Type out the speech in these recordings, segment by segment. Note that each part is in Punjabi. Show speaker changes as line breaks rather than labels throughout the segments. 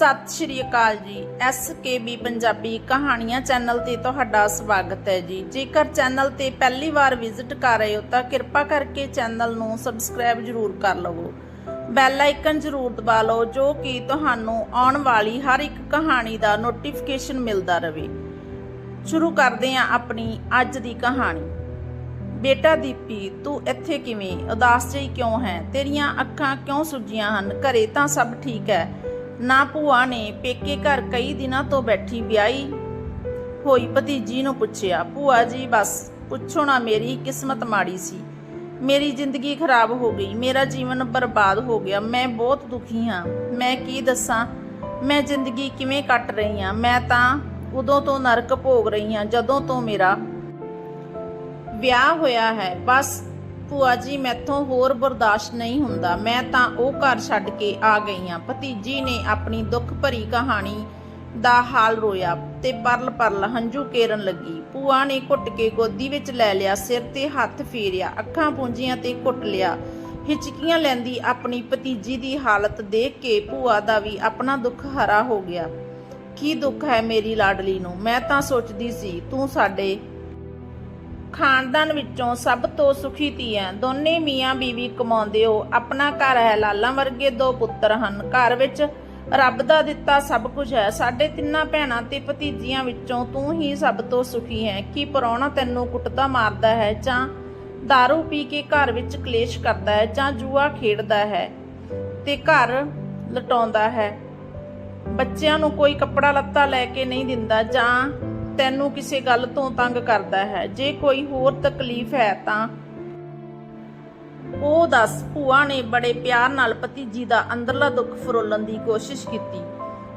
ਸਤਿ ਸ਼੍ਰੀ ਅਕਾਲ ਜੀ। ਐਸਕੇਬੀ ਪੰਜਾਬੀ ਕਹਾਣੀਆਂ ਚੈਨਲ ਤੇ ਤੁਹਾਡਾ ਸਵਾਗਤ ਹੈ ਜੀ। ਜੇਕਰ ਚੈਨਲ ਤੇ ਪਹਿਲੀ ਵਾਰ ਵਿਜ਼ਿਟ ਕਰ ਰਹੇ ਹੋ ਤਾਂ ਕਿਰਪਾ ਕਰਕੇ ਚੈਨਲ ਨੂੰ ਸਬਸਕ੍ਰਾਈਬ ਜ਼ਰੂਰ ਕਰ ਲਵੋ। ਬੈਲ ਆਈਕਨ ਜ਼ਰੂਰ ਦਬਾ ਲਓ, ਜੋ ਕਿ ਤੁਹਾਨੂੰ ਆਉਣ ਵਾਲੀ ਹਰ ਇੱਕ ਕਹਾਣੀ ਦਾ ਨੋਟੀਫਿਕੇਸ਼ਨ ਮਿਲਦਾ ਰਹੇ ਸ਼ੁਰੂ ਕਰਦੇ ਹਾਂ ਆਪਣੀ ਅੱਜ ਦੀ ਕਹਾਣੀ। ਬੇਟਾ ਦੀਪੀ, ਤੂੰ ਇੱਥੇ ਕਿਵੇਂ? ਉਦਾਸ ਜਿਹੀ ਕਿਉਂ ਹੈ? ਤੇਰੀਆਂ ਅੱਖਾਂ ਕਿਉਂ ਸੁੱਜੀਆਂ ਹਨ? ਘਰੇ ਤਾਂ ਸਭ ਠੀਕ ਹੈ। ਨਾ ਭੂਆ ਨੇ ਪੇਕੇ ਘਰ ਕਈ ਦਿਨਾਂ ਤੋਂ ਬੈਠੀ ਵਿਆਹੀ। ਹੋਈ ਭਤੀਜੀ ਨੂੰ ਪੁੱਛਿਆ, ਭੂਆ ਜੀ, ਬਸ ਪੁੱਛੋ ਨਾ ਮੇਰੀ ਕਿਸਮਤ ਮਾੜੀ ਸੀ। ਮੇਰੀ ਜ਼ਿੰਦਗੀ ਖਰਾਬ ਹੋ ਗਈ, ਮੇਰਾ ਜੀਵਨ ਬਰਬਾਦ ਹੋ ਗਿਆ, ਮੈਂ ਬਹੁਤ ਦੁਖੀ ਹਾਂ। ਮੈਂ ਕੀ ਦੱਸਾਂ? ਮੈਂ ਜ਼ਿੰਦਗੀ ਕਿਵੇਂ ਕੱਟ ਰਹੀ ਹਾਂ? ਮੈਂ ਤਾਂ ਉਦੋਂ ਤੋਂ ਨਰਕ ਭੋਗ ਰਹੀ ਹਾਂ, ਜਦੋਂ ਤੋਂ ਮੇਰਾ ਵਿਆਹ ਹੋਇਆ ਹੈ। ਬਸ ਭੂਆ ਜੀ, ਮੈਥੋਂ ਹੋਰ ਬਰਦਾਸ਼ਤ ਨਹੀਂ ਹੁੰਦਾ। ਮੈਂ ਤਾਂ ਉਹ ਘਰ ਛੱਡ ਕੇ ਆ ਗਈ ਹਾਂ। ਭਤੀਜੀ ਨੇ ਆਪਣੀ ਦੁੱਖ ਭਰੀ ਕਹਾਣੀ ਦਾ ਹਾਲ ਰੋਇਆ ਤੇ ਪਰਲ ਪਰਲ ਹੰਝੂ ਕੇਰਨ ਲੱਗੀ। ਭੂਆ ਨੇ ਘੁੱਟ ਕੇ ਗੋਦੀ ਵਿੱਚ ਲੈ ਲਿਆ, ਸਿਰ ਤੇ ਹੱਥ ਫੇਰਿਆ, ਅੱਖਾਂ ਪੂੰਝੀਆਂ ਤੇ ਘੁੱਟ ਲਿਆ। ਹਿਚਕੀਆਂ ਲੈਂਦੀ ਆਪਣੀ ਭਤੀਜੀ ਦੀ ਹਾਲਤ ਦੇਖ ਕੇ ਭੂਆ ਦਾ ਵੀ ਆਪਣਾ ਦੁੱਖ ਹਰਾ ਹੋ ਗਿਆ। ਕੀ ਦੁੱਖ ਹੈ ਮੇਰੀ ਲਾਡਲੀ ਨੂੰ? ਮੈਂ ਤਾਂ ਸੋਚਦੀ ਸੀ, ਤੂੰ ਸਾਡੇ ਖਾਨਦਾਨ ਵਿੱਚੋਂ ਸਭ ਤੋਂ ਸੁਖੀ ਧੀ ਹੈ ਦੋਨੇ ਮੀਆਂ ਬੀਵੀ ਕਮਾਉਂਦੇ ਹੋ ਆਪਣਾ ਘਰ ਹੈ, ਲਾਲਾਂ ਵਰਗੇ ਦੋ ਪੁੱਤਰ ਹਨ। ਘਰ ਵਿੱਚ ਰੱਬ ਦਾ ਦਿੱਤਾ ਸਭ ਕੁਝ ਹੈ। ਸਾਡੇ ਤਿੰਨਾਂ ਭੈਣਾਂ ਤੇ ਭਤੀਜੀਆਂ ਵਿੱਚੋਂ ਤੂੰ ਹੀ ਸਭ ਤੋਂ ਸੁਖੀ ਹੈ। ਕੀ ਪਰੌਣਾ ਤੈਨੂੰ ਕੁੱਟਦਾ ਮਾਰਦਾ ਹੈ ਜਾਂ दारू ਪੀ ਕੇ ਘਰ ਵਿੱਚ ਕਲੇਸ਼ ਕਰਦਾ ਹੈ ਜਾਂ ਜੂਆ ਖੇਡਦਾ ਹੈ ਤੇ ਘਰ ਲਟਾਉਂਦਾ ਹੈ? ਬੱਚਿਆਂ ਨੂੰ ਕੋਈ ਕੱਪੜਾ ਲੱਤਾ ਲੈ ਕੇ ਨਹੀਂ ਦਿੰਦਾ ਜਾਂ ਤੈਨੂੰ ਕਿਸੇ ਗੱਲ ਤੋਂ ਤੰਗ ਕਰਦਾ ਹੈ। ਜੇ ਕੋਈ ਹੋਰ ਤਕਲੀਫ ਹੈ ਤਾਂ ਉਹ ਦੱਸ। ਭੂਆ ਨੇ ਬੜੇ ਪਿਆਰ ਨਾਲ ਭਤੀਜੀ ਦਾ ਅੰਦਰਲਾ ਦੁੱਖ ਫਰੋਲਣ ਦੀ ਕੋਸ਼ਿਸ਼ ਕੀਤੀ।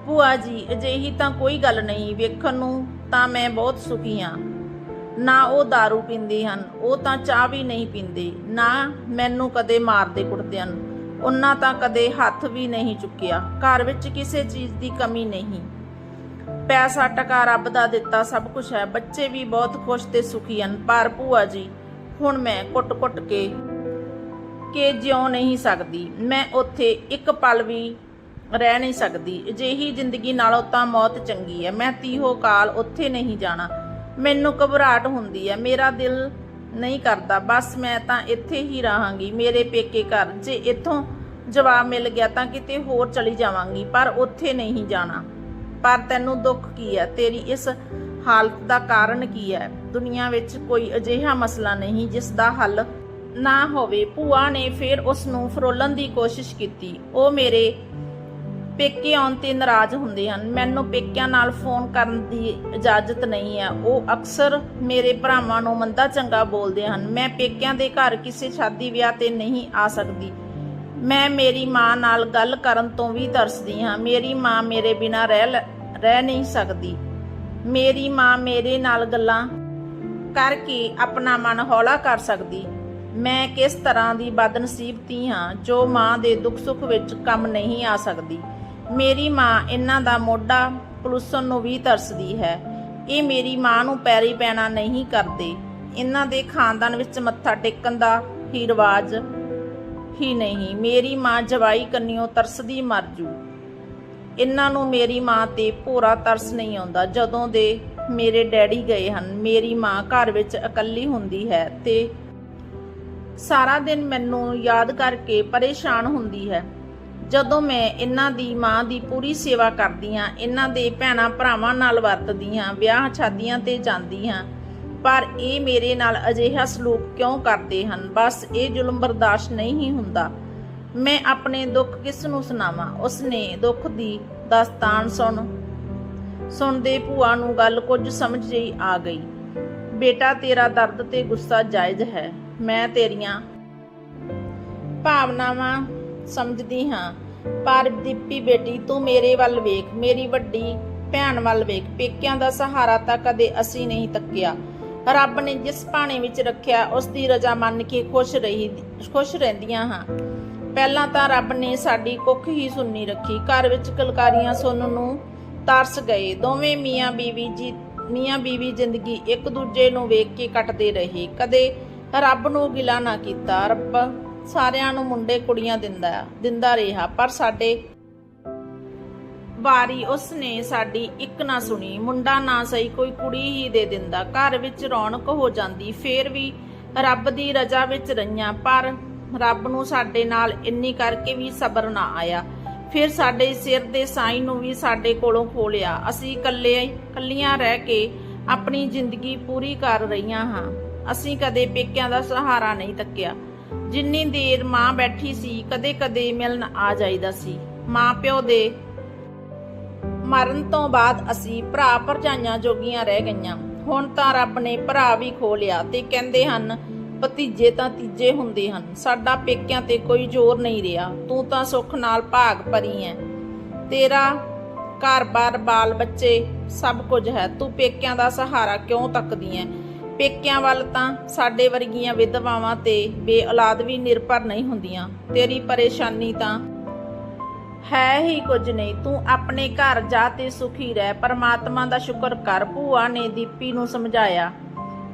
ਭੂਆ ਜੀ, ਅਜਿਹੀ ਤਾਂ ਕੋਈ ਗੱਲ ਨਹੀਂ। ਵੇਖਣ ਨੂੰ ਤਾਂ ਮੈਂ ਬਹੁਤ ਸੁਖੀ ਹਾਂ। ਨਾ ਉਹ दारू ਪੀਂਦੇ ਹਨ, ਉਹ ਤਾਂ ਚਾਹ ਵੀ ਨਹੀਂ ਪੀਂਦੇ। ਨਾ ਮੈਨੂੰ ਕਦੇ ਮਾਰਦੇ ਕੁੱਟਦੇ ਹਨ। ਉਹਨਾਂ ਤਾਂ ਕਦੇ ਹੱਥ ਵੀ ਨਹੀਂ ਚੁੱਕਿਆ। ਘਰ ਵਿੱਚ ਕਿਸੇ ਚੀਜ਼ ਦੀ ਕਮੀ ਨਹੀਂ। ਪੈਸਾ ਟਕਾ ਰੱਬ ਦਾ ਦਿੱਤਾ, ਸਭ ਕੁਝ ਹੈ। ਬੱਚੇ ਵੀ ਬਹੁਤ ਖੁਸ਼ ਤੇ ਸੁਖੀ ਹਨ। ਪਰ ਭੂਆ ਜੀ, ਹੁਣ ਮੈਂ ਕੁੱਟ-ਕੁੱਟ ਕੇ ਕਿ ਜਿਉ ਨਹੀਂ ਸਕਦੀ। ਮੈਂ ਉੱਥੇ ਇੱਕ ਪਲ ਵੀ ਰਹਿ ਨਹੀਂ ਸਕਦੀ। ਅਜਿਹੀ ਜ਼ਿੰਦਗੀ ਨਾਲੋਂ ਤਾਂ ਮੌਤ ਚੰਗੀ ਹੈ। ਮੈਂ ਤੀਹੋ ਕਾਲ ਉੱਥੇ ਨਹੀਂ ਜਾਣਾ। ਮੈਨੂੰ ਘਬਰਾਹਟ ਹੁੰਦੀ ਹੈ। ਮੇਰਾ ਦਿਲ ਨਹੀਂ ਕਰਦਾ। ਬਸ ਮੈਂ ਤਾਂ ਇੱਥੇ ਹੀ ਰਹਾਂਗੀ, ਮੇਰੇ ਪੇਕੇ ਘਰ। ਜੇ ਇੱਥੋਂ ਜਵਾਬ ਮਿਲ ਗਿਆ ਤਾਂ ਕਿਤੇ ਹੋਰ ਚਲੀ ਜਾਵਾਂਗੀ, ਪਰ ਉੱਥੇ ਨਹੀਂ ਜਾਣਾ। ਪਰ ਤੈਨੂੰ ਦੁੱਖ ਕੀ ਹੈ? ਤੇਰੀ ਇਸ ਹਾਲਤ ਦਾ ਕਾਰਨ ਕੀ ਹੈ? ਦੁਨੀਆ ਵਿੱਚ ਕੋਈ ਅਜਿਹਾ ਮਸਲਾ ਨਹੀਂ ਜਿਸ ਦਾ ਹੱਲ ਨਾ ਹੋਵੇ। ਭੂਆ ਨੇ ਫਿਰ ਉਸ ਨੂੰ ਫਰੋਲਣ ਦੀ ਕੋਸ਼ਿਸ਼ ਕੀਤੀ। ਉਹ ਮੇਰੇ ਪੇਕੇ ਆਉਣ ਤੇ ਨਾਰਾਜ਼ ਹੁੰਦੇ ਹਨ। ਮੈਨੂੰ ਪੇਕਿਆਂ ਨਾਲ ਫੋਨ ਕਰਨ ਦੀ ਇਜਾਜ਼ਤ ਨਹੀਂ ਹੈ। ਉਹ ਅਕਸਰ ਮੇਰੇ ਭਰਾਵਾਂ ਨੂੰ ਮੰਦਾ ਚੰਗਾ ਬੋਲਦੇ ਹਨ। ਮੈਂ ਪੇਕਿਆਂ ਦੇ ਘਰ ਕਿਸੇ ਸ਼ਾਦੀ ਵਿਆਹ ਤੇ ਨਹੀਂ ਆ ਸਕਦੀ। ਮੈਂ ਮੇਰੀ ਮਾਂ ਨਾਲ ਗੱਲ ਕਰਨ ਤੋਂ ਵੀ ਤਰਸਦੀ ਹਾਂ। ਮੇਰੀ ਮਾਂ ਮੇਰੇ ਬਿਨਾਂ ਰਹਿ ਲ- ਰਹਿ ਨਹੀਂ ਸਕਦੀ। ਮੇਰੀ ਮਾਂ ਮੇਰੇ ਨਾਲ ਗੱਲਾਂ ਕਰਕੇ ਆਪਣਾ ਮਨ ਹੌਲਾ ਕਰ ਸਕਦੀ। ਮੈਂ ਕਿਸ ਤਰ੍ਹਾਂ ਦੀ ਬਦਨਸੀਬਤੀ ਹਾਂ, ਜੋ ਮਾਂ ਦੇ ਦੁੱਖ ਸੁੱਖ ਵਿੱਚ ਕੰਮ ਨਹੀਂ ਆ ਸਕਦੀ। ਮੇਰੀ ਮਾਂ ਇਹਨਾਂ ਦਾ ਮੋਢਾ ਪਲੂਸਣ ਨੂੰ ਵੀ ਤਰਸਦੀ ਹੈ। ਇਹ ਮੇਰੀ ਮਾਂ ਨੂੰ ਪੈਰੀ ਪੈਣਾ ਨਹੀਂ ਕਰਦੇ। ਇਹਨਾਂ ਦੇ ਖਾਨਦਾਨ ਵਿੱਚ ਮੱਥਾ ਟੇਕਣ ਦਾ ਹੀ ਰਿਵਾਜ ਹੀ ਨਹੀਂ। ਮੇਰੀ ਮਾਂ ਜਵਾਈ ਕੰਨਿਓ ਤਰਸਦੀ ਮਰ ਜੂ। ਇਹਨਾਂ ਨੂੰ ਮੇਰੀ ਮਾਂ ਤੇ ਭੋਰਾ ਤਰਸ ਨਹੀਂ ਆਉਂਦਾ। ਜਦੋਂ ਦੇ ਮੇਰੇ ਡੈਡੀ ਗਏ ਹਨ, ਮੇਰੀ ਮਾਂ ਘਰ ਵਿੱਚ ਇਕੱਲੀ ਹੁੰਦੀ ਹੈ ਤੇ ਸਾਰਾ ਦਿਨ ਮੈਨੂੰ ਯਾਦ ਕਰਕੇ ਪਰੇਸ਼ਾਨ ਹੁੰਦੀ ਹੈ। ਜਦੋਂ ਮੈਂ ਇਹਨਾਂ ਦੀ ਮਾਂ ਦੀ ਪੂਰੀ ਸੇਵਾ ਕਰਦੀ ਹਾਂ, ਇਹਨਾਂ ਦੇ ਭੈਣਾਂ ਭਰਾਵਾਂ ਨਾਲ ਵਰਤਦੀ ਹਾਂ ਵਿਆਹ ਸ਼ਾਦੀਆਂ ਤੇ ਜਾਂਦੀ ਹਾਂ ਪਰ ਇਹ ਮੇਰੇ ਨਾਲ ਅਜਿਹਾ ਸਲੂਕ ਕਿਉਂ ਕਰਦੇ ਹਨ? ਬਸ ਇਹ ਜ਼ੁਲਮ ਬਰਦਾਸ਼ਤ ਨਹੀਂ ਹੁੰਦਾ। ਮੈਂ ਆਪਣੇ ਦੁੱਖ ਕਿਸ ਨੂੰ ਸੁਣਾਵਾਂ? ਉਸਨੇ ਦੁੱਖ ਦੀ ਦਾਸਤਾਨ ਸੁਣ, ਸੁਣਦੇ ਭੂਆ ਨੂੰ ਗੱਲ ਕੁਝ ਸਮਝ ਜਿਹੀ ਆ ਗਈ। ਬੇਟਾ, ਤੇਰਾ ਦਰਦ ਤੇ ਗੁੱਸਾ ਜਾਇਜ਼ ਹੈ। ਮੈਂ ਤੇਰੀਆਂ ਭਾਵਨਾਵਾਂ ਸਮਝਦੀ ਹਾਂ। ਪਰ ਦੀਪੀ ਬੇਟੀ, ਤੂੰ ਮੇਰੇ ਵੱਲ ਵੇਖ। ਮੇਰੀ ਵੱਡੀ ਭੈਣ ਵੱਲ ਵੇਖ। ਪੇਕਿਆਂ ਦਾ ਸਹਾਰਾ ਤਾਂ ਕਦੇ ਅਸੀਂ ਨਹੀਂ ਤੱਕਿਆ। ਰੱਬ ਨੇ ਜਿਸ ਪਾਣੇ ਵਿੱਚ ਰੱਖਿਆ ਉਸ ਦੀ ਰਜ਼ਾ ਮੰਨ ਕੇ ਖੁਸ਼ ਰਹੀ, ਖੁਸ਼ ਰਹਿੰਦੀਆਂ ਹਾਂ। ਪਹਿਲਾਂ ਤਾਂ ਰੱਬ ਨੇ ਸਾਡੀ ਕੁੱਖ ਹੀ ਸੁੰਨੀ ਰੱਖੀ। ਘਰ ਵਿੱਚ ਕਲਕਾਰੀਆਂ ਸੁਣਨ ਨੂੰ ਤਰਸ ਗਏ। ਦੋਵੇਂ ਮੀਆਂ ਬੀਵੀ ਜੀ, ਮੀਆਂ ਬੀਵੀ ਜ਼ਿੰਦਗੀ ਇੱਕ ਦੂਜੇ ਨੂੰ ਵੇਖ ਕੇ ਕੱਟਦੇ ਰਹੇ। ਕਦੇ ਰੱਬ ਨੂੰ ਗਿਲਾ ਨਾ ਕੀਤਾ। ਰੱਬ ਸਾਰਿਆਂ ਨੂੰ ਮੁੰਡੇ ਕੁੜੀਆਂ ਦਿੰਦਾ ਦਿੰਦਾ ਰਿਹਾ, ਪਰ ਸਾਡੇ ਵਾਰੀ ਉਸਨੇ ਸਾਡੀ ਇੱਕ ਨਾ ਸੁਣੀ। ਮੁੰਡਾ ਨਾ ਸਹੀ, ਕੋਈ ਕੁੜੀ ਹੀ ਦੇ ਦਿੰਦਾ। ਘਰ ਵਿੱਚ ਰੌਣਕ ਹੋ ਜਾਂਦੀ, ਫੇਰ ਵੀ ਰੱਬ ਦੀ ਰਜ਼ਾ ਵਿੱਚ ਰਹੀਆਂ। ਪਰ ਰੱਬ ਨੂੰ ਸਾਡੇ ਨਾਲ ਇੰਨੀ ਕਰਕੇ ਵੀ ਸਬਰ ਨਾ ਆਇਆ। ਫਿਰ ਸਾਡੇ ਸਿਰ ਦੇ ਸਾਈ ਨੂੰ ਵੀ ਸਾਡੇ ਕੋਲੋਂ ਖੋਲਿਆ। ਅਸੀਂ ਇਕੱਲੇ, ਇਕੱਲੀਆਂ ਰਹਿ ਕੇ ਆਪਣੀ ਜ਼ਿੰਦਗੀ ਪੂਰੀ ਕਰ ਰਹੀਆਂ ਹਾਂ। ਅਸੀਂ ਕਦੇ ਪੇਕਿਆਂ ਦਾ ਸਹਾਰਾ ਨਹੀਂ ਤੱਕਿਆ। ਜਿੰਨੀ ਦੇਰ ਮਾਂ ਬੈਠੀ ਸੀ, ਕਦੇ-ਕਦੇ ਮਿਲਣ ਆ ਜਾਈਦਾ ਸੀ। ਮਾਂ ਪਿਓ ਦੇ ਮਰਨ ਤੋਂ ਬਾਅਦ ਅਸੀਂ ਭਰਾ ਭਰਜਾਈਆਂ ਜੋਗੀਆਂ ਰਹਿ ਗਈਆਂ। ਹੁਣ ਤਾਂ ਰੱਬ ਨੇ ਭਰਾ ਵੀ ਖੋ ਲਿਆ ਤੇ ਕਹਿੰਦੇ ਹਨ, ਭਤੀਜੇ ਤਾਂ ਤੀਜੇ ਹੁੰਦੇ ਹਨ। ਸਾਡਾ ਪੇਕਿਆਂ ਤੇ ਕੋਈ ਜ਼ੋਰ ਨਹੀਂ ਰਿਹਾ। ਤੂੰ ਤਾਂ ਸੁੱਖ ਨਾਲ ਭਾਗ ਭਰੀ ਐ। ਤੇਰਾ ਘਰ-ਬਾਰ ਬਾਲ ਬੱਚੇ ਸਭ ਕੁਝ ਹੈ। ਤੂੰ ਪੇਕਿਆਂ ਦਾ ਸਹਾਰਾ ਕਿਉਂ ਤੱਕਦੀ ਐ? ਪੇਕਿਆਂ ਵੱਲ ਤਾਂ ਸਾਡੇ ਵਰਗੀਆਂ ਵਿਧਵਾਵਾਂ ਤੇ ਬੇਔਲਾਦ ਵੀ ਨਿਰਭਰ ਨਹੀਂ ਹੁੰਦੀਆਂ। ਤੇਰੀ ਪਰੇਸ਼ਾਨੀ ਤਾਂ ਹੈ ਹੀ ਕੁਝ ਨਹੀਂ, ਤੂੰ ਆਪਣੇ ਘਰ ਜਾ ਤੇ ਸੁਖੀ ਰਹਿ। ਪਰਮਾਤਮਾ ਦਾ ਸ਼ੁਕਰ ਕਰ, ਭੂਆ ਨੇ ਦੀਪੀ ਨੂੰ ਸਮਝਾਇਆ,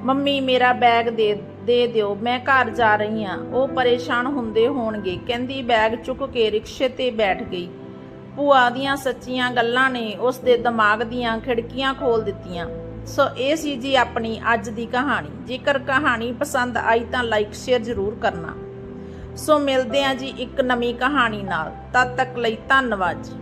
ਮੰਮੀ, ਮੇਰਾ ਬੈਗ ਦੇ ਦੇ ਦਿਓ, ਮੈਂ ਘਰ ਜਾ ਰਹੀ ਹਾਂ ਉਹ ਪਰੇਸ਼ਾਨ ਹੁੰਦੇ ਹੋਣਗੇ। ਕਹਿੰਦੀ ਬੈਗ ਚੁੱਕ ਕੇ ਰਿਕਸ਼ੇ ਤੇ ਬੈਠ ਗਈ। ਭੂਆ ਦੀਆਂ ਸੱਚੀਆਂ ਗੱਲਾਂ ਨੇ ਉਸ ਦੇ ਦਿਮਾਗ ਦੀਆਂ ਖਿੜਕੀਆਂ ਖੋਲ ਦਿੱਤੀਆਂ। ਸੋ ਇਹ ਸੀ ਜੀ ਆਪਣੀ ਅੱਜ ਦੀ ਕਹਾਣੀ। ਜੇਕਰ ਕਹਾਣੀ ਪਸੰਦ ਆਈ ਤਾਂ ਲਾਈਕ ਸ਼ੇਅਰ ਜ਼ਰੂਰ ਕਰਨਾ। ਸੋ ਮਿਲਦੇ ਹਾਂ ਜੀ ਇੱਕ ਨਵੀਂ ਕਹਾਣੀ ਨਾਲ। ਤਦ ਤੱਕ ਲਈ ਧੰਨਵਾਦ ਜੀ।